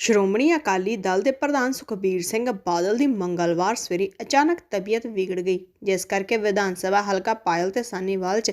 ਸ਼੍ਰੋਮਣੀ ਅਕਾਲੀ ਦਲ ਦੇ ਪ੍ਰਧਾਨ ਸੁਖਬੀਰ ਸਿੰਘ ਬਾਦਲ ਦੀ ਮੰਗਲਵਾਰ ਸਵੇਰੇ ਅਚਾਨਕ ਤਬੀਅਤ ਵਿਗੜ ਗਈ, ਜਿਸ ਕਰਕੇ ਵਿਧਾਨ ਸਭਾ ਹਲਕਾ ਪਾਇਲ ਤੇ ਸਾਨੀਵਾਲ 'ਚ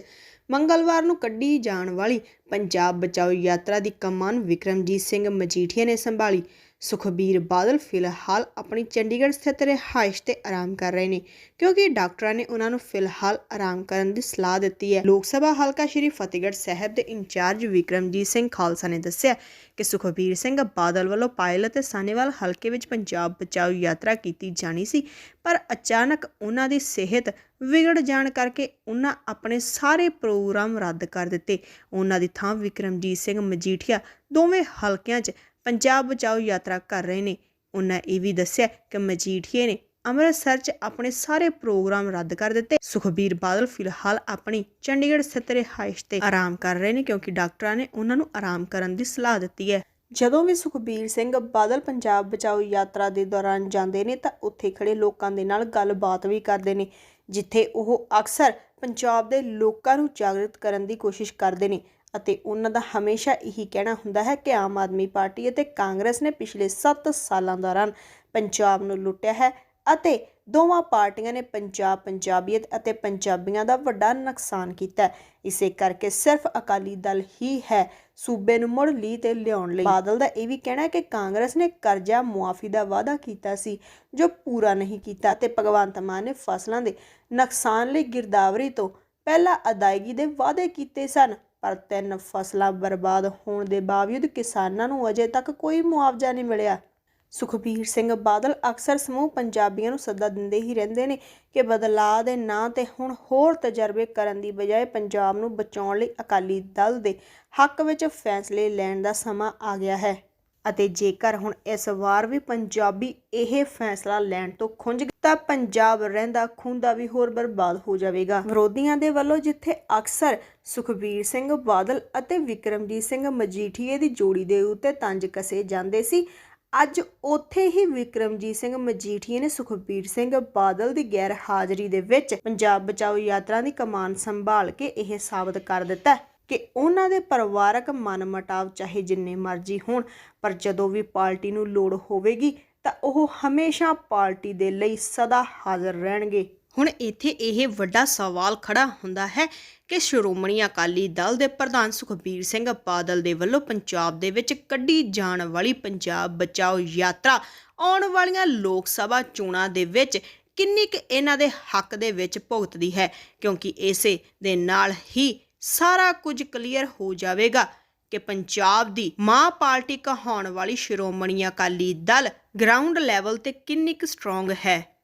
ਮੰਗਲਵਾਰ ਨੂੰ ਕੱਢੀ ਜਾਣ ਵਾਲੀ ਪੰਜਾਬ ਬਚਾਓ ਯਾਤਰਾ ਦੀ ਕਮਾਨ ਵਿਕਰਮਜੀਤ ਸਿੰਘ ਮਜੀਠੀਆ ਨੇ ਸੰਭਾਲੀ। ਸੁਖਬੀਰ ਬਾਦਲ ਫਿਲਹਾਲ ਆਪਣੀ ਚੰਡੀਗੜ੍ਹ ਸਥਿਤ ਰਿਹਾਇਸ਼ ਤੇ ਆਰਾਮ ਕਰ ਰਹੇ ਨੇ, ਕਿਉਂਕਿ ਡਾਕਟਰਾਂ ਨੇ ਉਹਨਾਂ ਨੂੰ ਫਿਲਹਾਲ ਆਰਾਮ ਕਰਨ ਦੀ ਸਲਾਹ ਦਿੱਤੀ ਹੈ। ਲੋਕ ਸਭਾ ਹਲਕਾ ਸ਼੍ਰੀ ਫਤਿਹਗੜ੍ਹ ਸਾਹਿਬ ਦੇ ਇੰਚਾਰਜ ਵਿਕਰਮਜੀਤ ਸਿੰਘ ਖਾਲਸਾ ਨੇ ਦੱਸਿਆ ਕਿ ਸੁਖਬੀਰ ਸਿੰਘ ਬਾਦਲ ਵੱਲੋਂ ਪਾਇਲ ਅਤੇ ਸਾਨੇਵਾਲ ਹਲਕੇ ਵਿੱਚ ਪੰਜਾਬ ਬਚਾਓ ਯਾਤਰਾ ਕੀਤੀ ਜਾਣੀ ਸੀ, ਪਰ ਅਚਾਨਕ ਉਹਨਾਂ ਦੀ ਸਿਹਤ ਵਿਗੜ ਜਾਣ ਕਰਕੇ ਉਹਨਾਂ ਆਪਣੇ ਸਾਰੇ ਪ੍ਰੋਗਰਾਮ ਰੱਦ ਕਰ ਦਿੱਤੇ। ਉਹਨਾਂ ਦੀ ਥਾਂ ਵਿਕਰਮਜੀਤ ਸਿੰਘ ਮਜੀਠੀਆ ਦੋਵੇਂ ਹਲਕਿਆਂ 'ਚ ਪੰਜਾਬ ਬਚਾਓ ਯਾਤਰਾ ਕਰ ਰਹੇ ਨੇ। ਉਹਨਾਂ ਇਹ ਵੀ ਦੱਸਿਆ ਕਿ ਮਜੀਠੀਏ ਨੇ ਅੰਮ੍ਰਿਤਸਰ 'ਚ ਆਪਣੇ ਸਾਰੇ ਪ੍ਰੋਗਰਾਮ ਰੱਦ ਕਰ ਦਿੱਤੇ। ਸੁਖਬੀਰ ਬਾਦਲ ਫਿਲਹਾਲ ਆਪਣੀ ਚੰਡੀਗੜ੍ਹ ਸਥਿਤ ਰਿਹਾਇਸ਼ ਤੇ ਆਰਾਮ ਕਰ ਰਹੇ ਨੇ ਕਿਉਂਕਿ ਡਾਕਟਰਾਂ ਨੇ ਉਹਨਾਂ ਨੂੰ ਆਰਾਮ ਕਰਨ ਦੀ ਸਲਾਹ ਦਿੱਤੀ ਹੈ। ਜਦੋਂ ਵੀ ਸੁਖਬੀਰ ਸਿੰਘ ਬਾਦਲ ਪੰਜਾਬ ਬਚਾਓ ਯਾਤਰਾ ਦੇ ਦੌਰਾਨ ਜਾਂਦੇ ਨੇ ਤਾਂ ਉੱਥੇ ਖੜੇ ਲੋਕਾਂ ਦੇ ਨਾਲ ਗੱਲਬਾਤ ਵੀ ਕਰਦੇ ਨੇ, ਜਿੱਥੇ ਉਹ ਅਕਸਰ ਪੰਜਾਬ ਦੇ ਲੋਕਾਂ ਨੂੰ ਜਾਗਰਿਤ ਕਰਨ ਦੀ ਕੋਸ਼ਿਸ਼ ਕਰਦੇ ਨੇ। ਅਤੇ ਉਹਨਾਂ ਦਾ ਹਮੇਸ਼ਾ ਇਹੀ ਕਹਿਣਾ ਹੁੰਦਾ ਹੈ ਕਿ ਆਮ ਆਦਮੀ ਪਾਰਟੀ ਅਤੇ ਕਾਂਗਰਸ ਨੇ ਪਿਛਲੇ 7 ਸਾਲਾਂ ਦੌਰਾਨ ਪੰਜਾਬ ਨੂੰ ਲੁੱਟਿਆ ਹੈ ਅਤੇ ਦੋਵਾਂ ਪਾਰਟੀਆਂ ਨੇ ਪੰਜਾਬ ਪੰਜਾਬੀਅਤ ਅਤੇ ਪੰਜਾਬੀਆਂ ਦਾ ਵੱਡਾ ਨੁਕਸਾਨ ਕੀਤਾ ਇਸੇ ਕਰਕੇ ਸਿਰਫ ਅਕਾਲੀ ਦਲ ਹੀ ਹੈ ਸੂਬੇ ਨੂੰ ਮੁੜ ਲੀ ਤੇ ਲਿਆਉਣ ਲਈ। ਬਾਦਲ ਦਾ ਇਹ ਵੀ ਕਹਿਣਾ ਹੈ ਕਿ ਕਾਂਗਰਸ ਨੇ ਕਰਜ਼ਾ ਮੁਆਫੀ ਦਾ ਵਾਅਦਾ ਕੀਤਾ ਸੀ, ਜੋ ਪੂਰਾ ਨਹੀਂ ਕੀਤਾ ਤੇ ਭਗਵੰਤ ਮਾਨ ਨੇ ਫਸਲਾਂ ਦੇ ਨੁਕਸਾਨ ਲਈ ਗਿਰਦਾਵਰੀ ਤੋਂ ਪਹਿਲਾਂ ਅਦਾਇਗੀ ਦੇ ਵਾਅਦੇ ਕੀਤੇ ਸਨ। ਪਰ ਤਿੰਨ ਫਸਲਾਂ ਬਰਬਾਦ ਹੋਣ ਦੇ ਬਾਵਜੂਦ ਕਿਸਾਨਾਂ ਨੂੰ ਅਜੇ ਤੱਕ ਕੋਈ ਮੁਆਵਜ਼ਾ ਨਹੀਂ ਮਿਲਿਆ। ਸੁਖਬੀਰ ਸਿੰਘ ਬਾਦਲ ਅਕਸਰ ਸਮੂਹ ਪੰਜਾਬੀਆਂ ਨੂੰ ਸੱਦਾ ਦਿੰਦੇ ਹੀ ਰਹਿੰਦੇ ਨੇ ਕਿ ਬਦਲਾਅ ਦੇ ਨਾਂ ਤੇ ਹੁਣ ਹੋਰ ਤਜਰਬੇ ਕਰਨ ਦੀ ਬਜਾਏ ਪੰਜਾਬ ਨੂੰ ਬਚਾਉਣ ਲਈ ਅਕਾਲੀ ਦਲ ਦੇ ਹੱਕ ਵਿੱਚ ਫੈਸਲੇ ਲੈਣ ਦਾ ਸਮਾਂ ਆ ਗਿਆ ਹੈ। ਅਤੇ ਜੇਕਰ ਹੁਣ ਇਸ ਵਾਰ ਵੀ ਪੰਜਾਬੀ ਇਹ ਫੈਸਲਾ ਲੈਣ ਤੋਂ ਖੁੰਝ ਤਾਂ ਪੰਜਾਬ ਰਹਿੰਦਾ ਖੁੰਦਾ ਵੀ ਹੋਰ ਬਰਬਾਦ ਹੋ ਜਾਵੇਗਾ। ਵਿਰੋਧੀਆਂ ਦੇ ਵੱਲੋਂ ਜਿੱਥੇ ਅਕਸਰ ਸੁਖਬੀਰ ਸਿੰਘ ਬਾਦਲ ਅਤੇ ਵਿਕਰਮਜੀਤ ਸਿੰਘ ਮਜੀਠੀਏ ਦੀ ਜੋੜੀ ਦੇ ਉੱਤੇ ਤੰਜ ਕਸੇ ਜਾਂਦੇ ਸੀ, ਅੱਜ ਉੱਥੇ ਹੀ ਵਿਕਰਮਜੀਤ ਸਿੰਘ ਮਜੀਠੀਏ ਨੇ ਸੁਖਬੀਰ ਸਿੰਘ ਬਾਦਲ ਦੀ ਗੈਰ ਹਾਜ਼ਰੀ ਦੇ ਵਿੱਚ ਪੰਜਾਬ ਬਚਾਓ ਯਾਤਰਾ ਦੀ ਕਮਾਨ ਸੰਭਾਲ ਕੇ ਇਹ ਸਾਬਤ ਕਰ ਦਿੱਤਾ। ਕਿ ਉਹਨਾਂ ਦੇ ਪਰਿਵਾਰਕ ਮਨਮਟਾਵ ਚਾਹੇ ਜਿੰਨੇ ਮਰਜ਼ੀ ਹੋਣ, ਪਰ ਜਦੋਂ ਵੀ ਪਾਰਟੀ ਨੂੰ ਲੋੜ ਹੋਵੇਗੀ, ਤਾਂ ਉਹ ਹਮੇਸ਼ਾ ਪਾਰਟੀ ਦੇ ਲਈ ਸਦਾ ਹਾਜ਼ਰ ਰਹਿਣਗੇ। ਹੁਣ ਇੱਥੇ ਇਹ ਵੱਡਾ ਸਵਾਲ ਖੜਾ ਹੁੰਦਾ ਹੈ ਕਿ ਸ਼੍ਰੋਮਣੀ ਅਕਾਲੀ ਦਲ ਦੇ ਪ੍ਰਧਾਨ ਸੁਖਬੀਰ ਸਿੰਘ ਬਾਦਲ ਦੇ ਵੱਲੋਂ ਪੰਜਾਬ ਦੇ ਵਿੱਚ ਕੱਢੀ ਜਾਣ ਵਾਲੀ ਪੰਜਾਬ ਬਚਾਓ ਯਾਤਰਾ ਆਉਣ ਵਾਲੀਆਂ ਲੋਕ ਸਭਾ ਚੋਣਾਂ ਦੇ ਵਿੱਚ ਕਿੰਨੀ ਕੁ ਇਹਨਾਂ ਦੇ ਹੱਕ ਦੇ ਵਿੱਚ ਭੁਗਤਦੀ ਹੈ? ਕਿਉਂਕਿ ਇਸੇ ਦੇ ਨਾਲ ਹੀ ਸਾਰਾ ਕੁਝ ਕਲੀਅਰ ਹੋ ਜਾਵੇਗਾ ਕਿ ਪੰਜਾਬ ਦੀ ਮਾਂ ਪਾਰਟੀ ਕਹਾਉਣ ਵਾਲੀ ਸ਼੍ਰੋਮਣੀ ਅਕਾਲੀ ਦਲ ਗਰਾਊਂਡ ਲੈਵਲ ਤੇ ਕਿੰਨੀ ਕੁ ਸਟਰੋਂਗ ਹੈ।